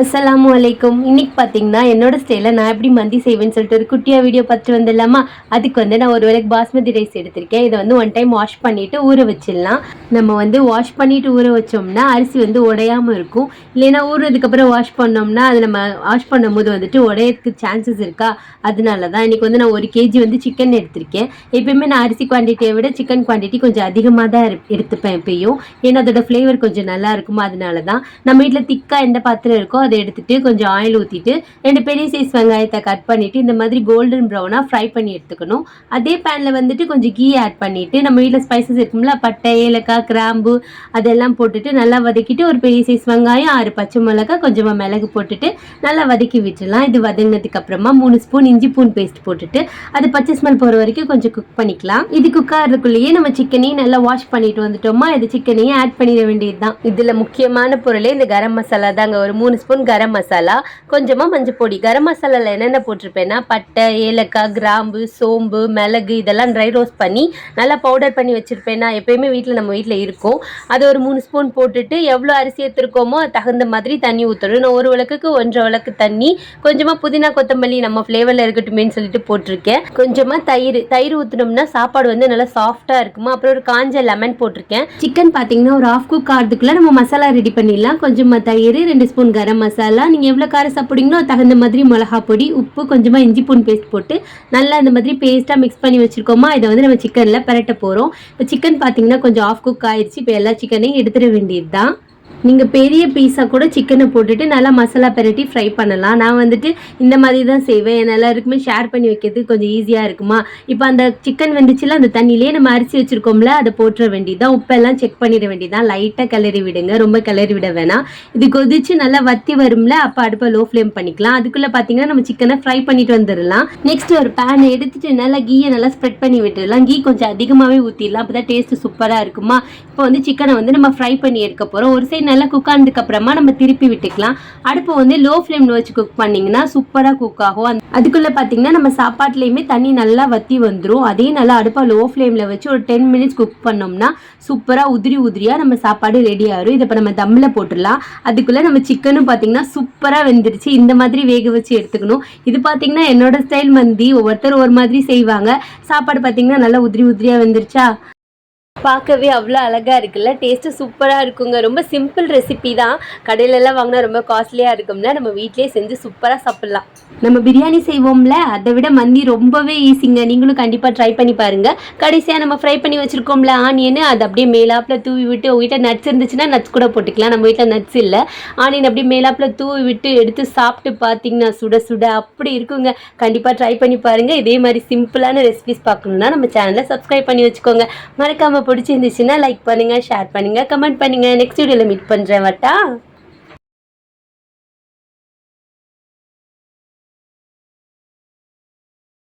அஸ்லாம் வலைக்கும் இன்னைக்கு பார்த்தீங்கன்னா என்னோட ஸ்டைலில் நான் எப்படி மந்தி செய்வேன்னு சொல்லிட்டு ஒரு குட்டியாக வீடியோ பார்த்துட்டு வந்துடலாமா அதுக்கு வந்து நான் ஒரு வேலைக்கு பாஸ்மதி ரைஸ் எடுத்திருக்கேன். இதை வந்து ஒன் டைம் வாஷ் பண்ணிவிட்டு ஊற வச்சிடலாம். நம்ம வந்து வாஷ் பண்ணிவிட்டு ஊற வச்சோம்னா அரிசி வந்து உடையாமல் இருக்கும். இல்லைன்னா ஊறுறதுக்கப்புறம் வாஷ் பண்ணோம்னா அது நம்ம வாஷ் பண்ணும்போது வந்துட்டு உடையறதுக்கு சான்சஸ் இருக்கா? அதனால தான் இன்றைக்கி வந்து நான் ஒரு கேஜி வந்து சிக்கன் எடுத்திருக்கேன். எப்பயுமே நான் அரிசி குவான்டிட்டியை விட சிக்கன் குவான்டிட்டி கொஞ்சம் அதிகமாக தான் எடுத்துப்பேன் எப்பயும். ஏன்னா அதோட ஃப்ளேவர் கொஞ்சம் நல்லா இருக்குமோ? அதனால தான் நம்ம வீட்டில் திக்காக எந்த பாத்திரம் இருக்கோ அதை எடுத்துகிட்டு கொஞ்சம் ஆயில் ஊற்றிட்டு ரெண்டு பெரிய சைஸ் வெங்காயத்தை கட் பண்ணிவிட்டு இந்த மாதிரி கோல்டன் ப்ரௌனாக ஃப்ரை பண்ணி எடுத்துக்கணும். அதே பேனில் வந்துட்டு கொஞ்சம் கீ ஆட் பண்ணிவிட்டு நம்ம வீட்டில் ஸ்பைசஸ் இருக்கும்ல பட்டை ஏலக்காய் கிராம்பு அதெல்லாம் போட்டுட்டு நல்லா வதக்கிட்டு ஒரு பெரிய சைஸ் வெங்காயம் ஆறு பச்சை மிளகாய் கொஞ்சமாக மிளகு போட்டுட்டு நல்லா வதக்கி விட்டுடலாம். இது வதங்கினதுக்கு அப்புறமா மூணு ஸ்பூன் இஞ்சி பூன் பேஸ்ட் போட்டுட்டு அது பச்சை ஸ்மெல் போகிற வரைக்கும் கொஞ்சம் குக் பண்ணிக்கலாம். இது குக் ஆகிறதுக்குள்ளேயே நம்ம சிக்கனையும் நல்லா வாஷ் பண்ணிட்டு வந்துட்டோமா? இது சிக்கனையும் ஆட் பண்ணிட வேண்டியது தான் இதில் முக்கியமான பொருளே இந்த கரம் மசாலா தாங்க. ஒரு மூணு ஸ்பூன் கரம் மசாலா கொஞ்சமாக மஞ்சள் பொடி கரம் மசாலாவில் என்னென்ன போட்டிருப்பேன்னா பட்டை ஏலக்காய் கிராம்பு சோம்பு மிளகு இதெல்லாம் ட்ரை ரோஸ்ட் பண்ணி நல்லா பவுடர் பண்ணி வச்சுருப்பேன்னா எப்போயுமே எப்பயுமே வீட்டில் நம்ம வீட்டில் இருக்கும். அது ஒரு மூணு ஸ்பூன் போட்டுட்டு எவ்வளோ அரிசி எடுத்துருக்கோமோ தகுந்த மாதிரி தண்ணி ஊற்றணும் நான் ஒரு விளக்குக்கு ஒன்றரை விளக்கு தண்ணி கொஞ்சமாக புதினா கொத்தமல்லி நம்ம ஃப்ளேவரில் இருக்கட்டுமேன்னு சொல்லிட்டு போட்டிருக்கேன். கொஞ்சமாக தயிர் தயிர் ஊற்றினோம்னா சாப்பாடு வந்து நல்லா சாஃப்டாக இருக்குமா? அப்புறம் ஒரு காஞ்ச லெமன் போட்டிருக்கேன். சிக்கன் பார்த்தீங்கன்னா ஒரு ஆஃப் குக் ஆகிறதுக்குள்ளே நம்ம மசாலா ரெடி பண்ணிடலாம். கொஞ்சமாக தயிர் ரெண்டு ஸ்பூன் கரம் மசாலா நீங்கள் எவ்வளோ காரம் சாப்பிடுங்களோ தகுந்த மாதிரி மிளகா பொடி உப்பு கொஞ்சமாக இஞ்சி பூன் பேஸ்ட் போட்டு நல்லா இந்த மாதிரி பேஸ்ட்டாக மிக்ஸ் பண்ணி வச்சுருக்கோமா? இதை வந்து நம்ம சிக்கனில் பரட்ட போகிறோம் இப்போ சிக்கன் பார்த்தீங்கன்னா கொஞ்சம் ஆஃப் குக் ஆயிடுச்சு. இப்போ எல்லா சிக்கனையும் எடுத்துட வேண்டியது தான் நீங்கள் பெரிய பீஸாக கூட சிக்கனை போட்டுட்டு நல்லா மசாலா பெரட்டி ஃப்ரை பண்ணலாம். நான் வந்துட்டு இந்த மாதிரி தான் செய்வேன். என் எல்லாருக்குமே ஷேர் பண்ணி வைக்கிறதுக்கு கொஞ்சம் ஈஸியாக இருக்குமா? இப்போ அந்த சிக்கன் வந்துச்சுல அந்த தண்ணியிலே நம்ம அரிசி வச்சுருக்கோம்ல அதை போட்டுற வேண்டியதான் உப்பெல்லாம் செக் பண்ணிட வேண்டியதான் லைட்டாக கிளறி விடுங்க. ரொம்ப கிளறி விட வேணாம். இது கொதிச்சு நல்லா வத்தி வரும்ல அப்போ அடுப்பை லோ ஃப்ளேம் பண்ணிக்கலாம். அதுக்குள்ளே பார்த்தீங்கன்னா நம்ம சிக்கனை ஃப்ரை பண்ணிட்டு வந்துடலாம். நெக்ஸ்ட் ஒரு பேன் எடுத்துட்டு நல்லா கீயை நல்லா ஸ்ப்ரெட் பண்ணி விட்டுடலாம். கீ கொஞ்சம் அதிகமாகவே ஊற்றிடலாம் அப்போ தான் டேஸ்ட்டு சூப்பராக இருக்குமா? இப்போ வந்து சிக்கனை வந்து நம்ம ஃப்ரை பண்ணி எடுக்க போகிறோம் ஒரு சைடு நல்லா குக் ஆனதுக்கு அப்புறமா நம்ம திருப்பி விட்டுக்கலாம். அடுப்பு வந்து லோ ஃப்ளேமில் வச்சு குக் பண்ணிங்கன்னா சூப்பராக குக் ஆகும். அதுக்குள்ளே பார்த்தீங்கன்னா நம்ம சாப்பாட்டுலேயுமே தண்ணி நல்லா வத்தி வந்துடும் அதே நல்லா அடுப்பை லோ ஃப்ளேமில் வச்சு ஒரு டென் மினிட்ஸ் குக் பண்ணோம்னா சூப்பராக உதிரி உதிரியாக நம்ம சாப்பாடு ரெடி ஆகிரும் இதை இப்போ நம்ம தம்மில் போட்டுடலாம். அதுக்குள்ளே நம்ம சிக்கனும் பார்த்தீங்கன்னா சூப்பராக வெந்துருச்சு. இந்த மாதிரி வேக வச்சு எடுத்துக்கணும். இது பார்த்தீங்கன்னா என்னோட ஸ்டைல் மந்தி. ஒவ்வொருத்தர் ஒரு மாதிரி செய்வாங்க. சாப்பாடு பார்த்தீங்கன்னா நல்லா உதிரி உதிரியாக வெந்துருச்சா? பார்க்கவே அவ்வளோ அழகாக இருக்குல்ல? டேஸ்ட்டு சூப்பராக இருக்குங்க. ரொம்ப சிம்பிள் ரெசிபி தான். கடையிலலாம் வாங்கினா ரொம்ப காஸ்ட்லியாக இருக்கும்னா நம்ம வீட்டிலேயே செஞ்சு சூப்பராக சாப்பிட்லாம். நம்ம பிரியாணி செய்வோம்ல? அதை விட மந்தி ரொம்பவே ஈஸிங்க நீங்களும் கண்டிப்பாக ட்ரை பண்ணி பாருங்கள் கடைசியாக நம்ம ஃப்ரை பண்ணி வச்சுருக்கோம்ல ஆனியன் அது அப்படியே மேலாப்பில் தூவி விட்டு உங்கள் வீட்டில் நட்ஸ் இருந்துச்சுன்னா நட்ஸ் கூட போட்டுக்கலாம். நம்ம வீட்டில் நட்ஸ் இல்லை. ஆனியன் அப்படியே மேலாப்பில் தூவி விட்டு எடுத்து சாப்பிட்டு பார்த்தீங்கன்னா சுட சுட அப்படி இருக்குங்க. கண்டிப்பாக ட்ரை பண்ணி பாருங்கள் இதே மாதிரி சிம்பிளான ரெசிபிஸ் பார்க்கணுன்னா நம்ம சேனலை சப்ஸ்கிரைப் பண்ணி வச்சுக்கோங்க. மறக்காமல் பிடிச்சிருந்துச்சுன்னா லைக் பண்ணுங்கள் ஷேர் பண்ணுங்கள் கமெண்ட் பண்ணுங்கள் நெக்ஸ்ட் வீடியோவில் மீட் பண்ணுறேன் வட்டா?